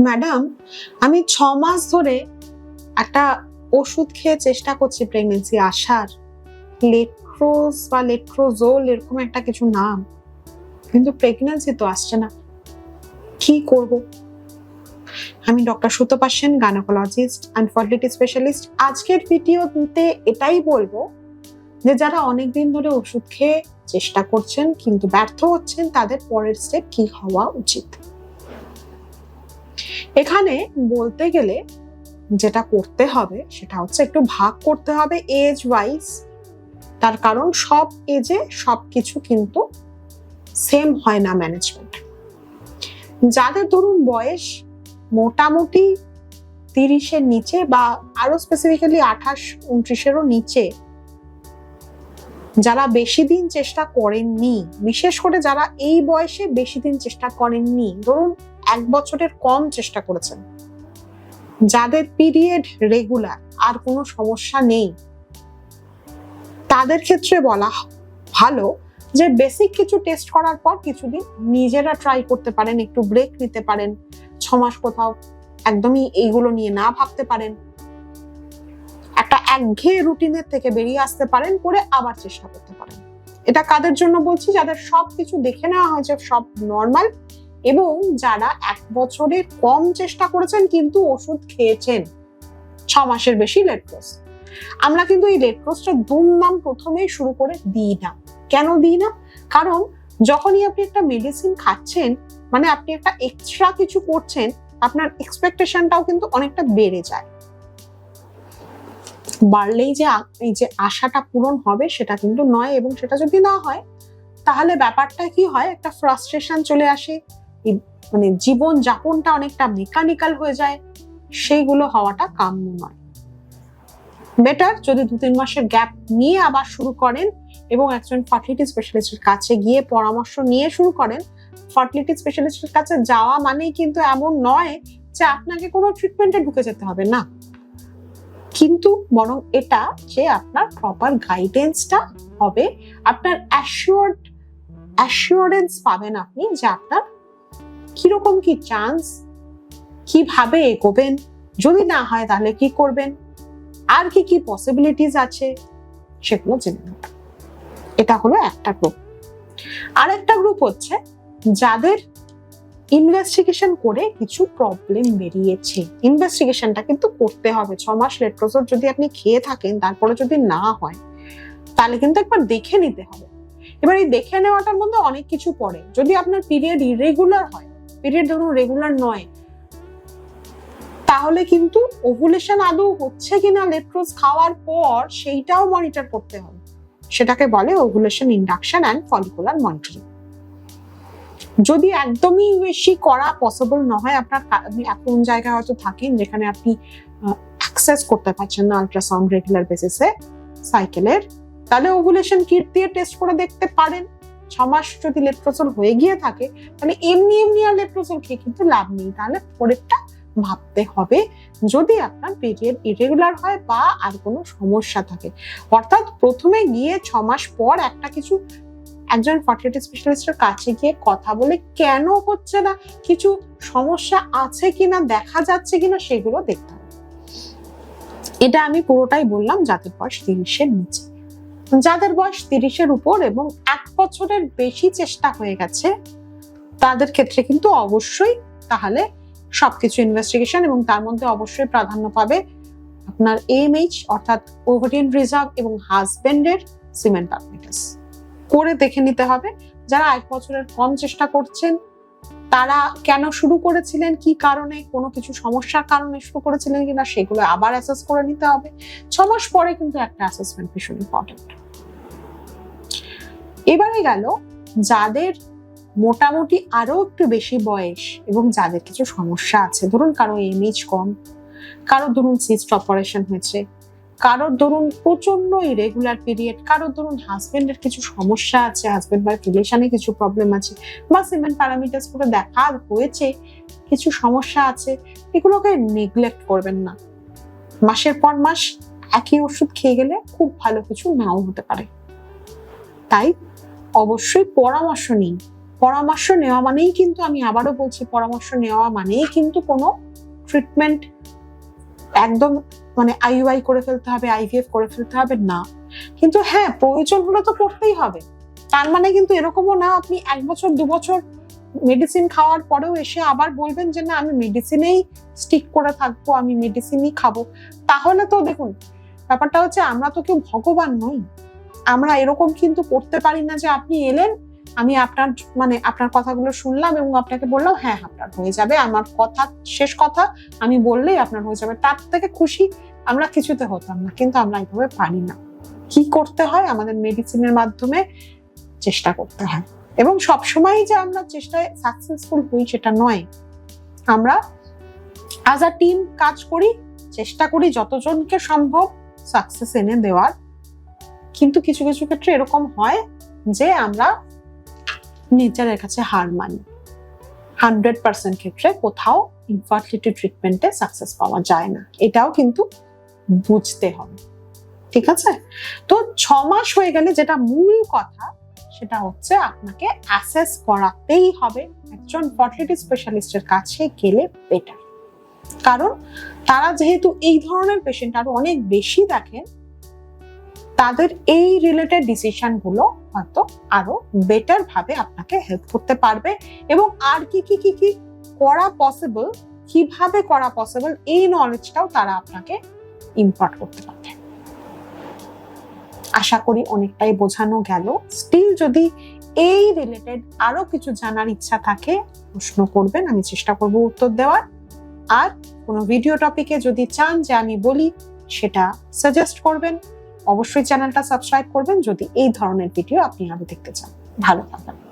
Madam আমি ছ মাস ধরে একটা ওষুধ খেয়ে চেষ্টা করছি প্রেগনেন্সি আসার লেট্রোজ বা লেট্রোজোল এরকম একটা কিছু নাম। কিন্তু প্রেগনেন্সি তো আসছে না। কি করব? আমি doctor Sutapa Sen gynaecologist and fertility specialist আজকের ভিডিওতে এটাই বলব যে, যারা অনেকদিন ধরে ওষুধ খেয়ে চেষ্টা করছেন কিন্তু ব্যর্থ হচ্ছেন, তাদের পরের স্টেপ কি হওয়া উচিত? এখানে বলতে গেলে যেটা করতে হবে, সেটা হচ্ছে একটু ভাগ করতে হবে এজ ওয়াইজ তার কারণ সব এজে সব কিছু কিন্তু সেম হয় না ম্যানেজমেন্ট যাদের ধরুন বয়স মোটামুটি তিরিশের নিচে বা আরও স্পেসিফিক্যালি আঠাশ, উনত্রিশেরও নিচে, যারা বেশি দিন চেষ্টা করেননি, বিশেষ করে যারা এই বয়সে বেশি দিন চেষ্টা করেননি, ধরুন এক বছরের কম চেষ্টা করেছেন। যাদের পিরিয়ড রেগুলার, আর কোনো সমস্যা নেই। তাদের ক্ষেত্রে বলা ভালো যে বেসিক কিছু টেস্ট করার পর কিছুদিন নিজেরা ট্রাই করতে পারেন, একটু ব্রেক নিতে পারেন। ছ মাস কোথাও একদমই এইগুলো নিয়ে না ভাবতে পারেন। একটা একঘেয়ে রুটিনের থেকে বেরিয়ে আসতে পারেন, করে আবার চেষ্টা করতে পারেন। এটা কাদের জন্য বলছি? যাদের সব কিছু দেখে নেওয়া হয়েছে, সব নর্মাল এবং যারা এক বছরের কম চেষ্টা করেছেন কিন্তু ওষুধ খেয়েছেন, ছ মাসের বেশি লেট্রোস আমরা কিন্তু এই লেট্রোসটা দুমদাম প্রথমেই শুরু করে দিই না। কেন দিই না? কারণ যখনই আপনি একটা মেডিসিন খাচ্ছেন মানে আপনি একটা এক্সট্রা কিছু করছেন, আপনার এক্সপেকটেশনটাও কিন্তু অনেকটা বেড়ে যায়। বাড়লেই যে এই যে আশাটা পূরণ হবে সেটা কিন্তু নয় এবং সেটা যদি না হয়, তাহলে ব্যাপারটা কি হয়? একটা ফ্রাস্ট্রেশন চলে আসে মানে জীবন যাপনটা অনেকটা মেকানিক্যাল হয়ে যায়, সেইগুলো হওয়াটা কাম্য নয়। বেটার যদি দু তিন মাসের গ্যাপ নিয়ে আবার শুরু করেন এবং একজন ফার্টিলিটি স্পেশালিস্টের কাছে গিয়ে পরামর্শ নিয়ে শুরু করেন ফার্টিলিটি স্পেশালিস্টের কাছে যাওয়া মানেই কিন্তু এমন নয় যে আপনাকে কোনো ট্রিটমেন্টে ঢুকে যেতে হবে, না। কিন্তু বরং এটা যে আপনার প্রপার গাইডেন্সটা হবে, আপনার অ্যাসিওর্ড অ্যাসিওরেন্স পাবেন আপনি যে আপনার কীরকম কি চান্স কীভাবে এগোবেন? যদি না হয় তাহলে কি করবেন? আর কি কি পসিবিলিটিস আছে? সেগুলো জেনে নেবেন এটা হলো একটা গ্রুপ আর একটা গ্রুপ হচ্ছে যাদের ইনভেস্টিগেশন করে কিছু প্রবলেম বেরিয়েছে। ইনভেস্টিগেশনটা কিন্তু করতে হবে। ছ মাস লেট্রোজোর যদি আপনি খেয়ে থাকেন, তারপরে যদি না হয়, তাহলে কিন্তু একবার দেখে নিতে হবে। এবার এই দেখে নেওয়াটার মধ্যে অনেক কিছু পড়ে। যদি আপনার পিরিয়ড ইরেগুলার হয় পিরিয়ড ধরুন রেগুলার নয়। তাহলে কিন্তু ওভুলেশন আদৌ হচ্ছে কিনা লেট্রোজ খাওয়ার পর সেইটাও মনিটর করতে হবে। সেটাকে বলে ovulation induction and follicular monitoring যদি একদমই বেশি করা পসিবল না হয়, আপনার কা- আপনি এমন জায়গায় হয়তো থাকেন যেখানে আপনি অ্যাক্সেস করতে পারছেন না আল্ট্রাসাউন্ড রেগুলার বেসিসে সাইকেলের তাহলে ওভুলেশন কিট দিয়ে টেস্ট করে দেখতে পারেন। ছ মাস যদি লেট্রোসল হয়ে গিয়ে থাকে, তাহলে এমনি এমনি আর লেট্রোসল খেয়ে কিন্তু লাভ নেই। তাহলে পরেরটা ভাবতে হবে, যদি আপনার পিরিয়ড ইরেগুলার হয় বা আর কোনো সমস্যা থাকে। অর্থাৎ প্রথমে গিয়ে ছ মাস পর একটা কিছু একজন ফার্টিলিটি স্পেশালিস্টের কাছে গিয়ে কথা বলে কেন হচ্ছে না, কিছু সমস্যা আছে কিনা, দেখা যাচ্ছে কিনা, সেগুলো দেখতে হবে। এটা আমি পুরোটাই বললাম যাদের বয়স তিরিশের নিচে যাদের বয়স তিরিশের উপর এবং এক বছরের বেশি চেষ্টা হয়ে গেছে, তাদের ক্ষেত্রে কিন্তু অবশ্যই তাহলে সবকিছু ইনভেস্টিগেশন এবং তার মধ্যে অবশ্যই প্রাধান্য পাবে আপনার এমএইচ অর্থাৎ ওভারিয়ান রিজার্ভ এবং হাজবেন্ডের সিমেন্ট পারমিটাস করে দেখে নিতে হবে, যারা এক বছরের কম চেষ্টা করছেন তারা কেন শুরু করেছিলেন, কি কারণে, কোনো কিছু সমস্যার কারণে শুরু করেছিলেন কিনা সেগুলো আবার অ্যাসেস করে নিতে হবে। ছ মাস পরে কিন্তু একটা অ্যাসেসমেন্ট ভীষণ ইম্পর্টেন্ট এবারে গেল যাদের মোটামুটি আরও একটু বেশি বয়স এবং যাদের কিছু সমস্যা আছে, ধরুন কারও এমএইচ কম, কারও ধরুন সিস্ট অপারেশন হয়েছে কারোর ধরুন প্রচণ্ড ইরেগুলার পিরিয়ড কারোর ধরুন হাজবেন্ডের কিছু সমস্যা আছে হাজবেন্ড বা রিলেশনে কিছু প্রবলেম আছে, বা সিমেন্ট প্যারামিটার্স করে দেখা হয়েছে, কিছু সমস্যা আছে, এগুলোকে নেগলেক্ট করবেন না। মাসের পর মাস একই ওষুধ খেয়ে গেলে খুব ভালো কিছু নাও হতে পারে। তাই অবশ্যই পরামর্শ নিন। পরামর্শ নেওয়া মানেই কিন্তু, আমি আবারও বলছি, পরামর্শ নেওয়া মানেই কিন্তু কোনো ট্রিটমেন্ট একদম মানে আইইউআই করে ফেলতে হবে আইভিএফ করে ফেলতে হবে, না। কিন্তু হ্যাঁ প্রয়োজন হলে তো করতেই হবে। তার মানে কিন্তু এরকমও না, আপনি এক বছর, দু বছর মেডিসিন খাওয়ার পরেও এসে আবার বলবেন যে, না, আমি মেডিসিনেই স্টিক করে থাকব, আমি মেডিসিনই খাব। তাহলে তো দেখুন, ব্যাপারটা হচ্ছে আমরা তো কেউ ভগবান নই। আমরা এরকম কিন্তু করতে পারি না যে আপনি এলেন আমি আপনার মানে আপনার কথাগুলো শুনলাম এবং আপনাকে বললাম হ্যাঁ আপনার হয়ে যাবে। আমার কথা, শেষ কথা আমি বললেই আপনার হয়ে যাবে। তার থেকে খুশি আমরা কিছুতে হতাম না, কিন্তু আমরা এইভাবে পারি না। কি করতে হয়? আমাদের মেডিসিনের মাধ্যমে চেষ্টা করতে হয়। এবং সবসময় যে আমরা চেষ্টায় সাকসেসফুল হই সেটা নয়। আমরা আজ আ টিম কাজ করি, চেষ্টা করি যতজনকে সম্ভব সাকসেস এনে দেওয়ার। কিন্তু কিছু কিছু ক্ষেত্রে এরকম হয় যে আমরা নেচারের কাছে হার মানি। হান্ড্রেড পার্সেন্ট ক্ষেত্রে কোথাও ইনফার্টিলিটি ট্রিটমেন্টে সাকসেস পাওয়া যায় না। এটাও কিন্তু বুঝতে হবে। ঠিক আছে? তো ছ মাস হয়ে গেলে যেটা মূল কথা, সেটা হচ্ছে আপনাকে অ্যাসেস করাতেই হবে। একজন ফার্টিলিটি স্পেশালিস্টের কাছে গেলে বেটার কারণ তারা যেহেতু এই ধরনের পেশেন্ট আরও অনেক বেশি দেখেন তাদের এই রিলেটেড ডিসিশনগুলো হয়তো আরও বেটার ভাবে আপনাকে হেল্প করতে পারবে এবং আর কি কি কি কি করা পসিবল কীভাবে করা পসিবল এই নলেজটাও তারা আপনাকে ইম্পার্ট করতে পারবে। আশা করি অনেকটাই বোঝানো গেল। স্টিল যদি এই রিলেটেড আরও কিছু জানার ইচ্ছা থাকে, প্রশ্ন করবেন, আমি চেষ্টা করব উত্তর দেওয়ার। আর কোনো ভিডিও টপিকে যদি চান যে আমি বলি, সেটা সাজেস্ট করবেন। অবশ্যই চ্যানেলটা সাবস্ক্রাইব করবেন যদি এই ধরনের ভিডিও আপনি আরও দেখতে চান। ভালো থাকবেন।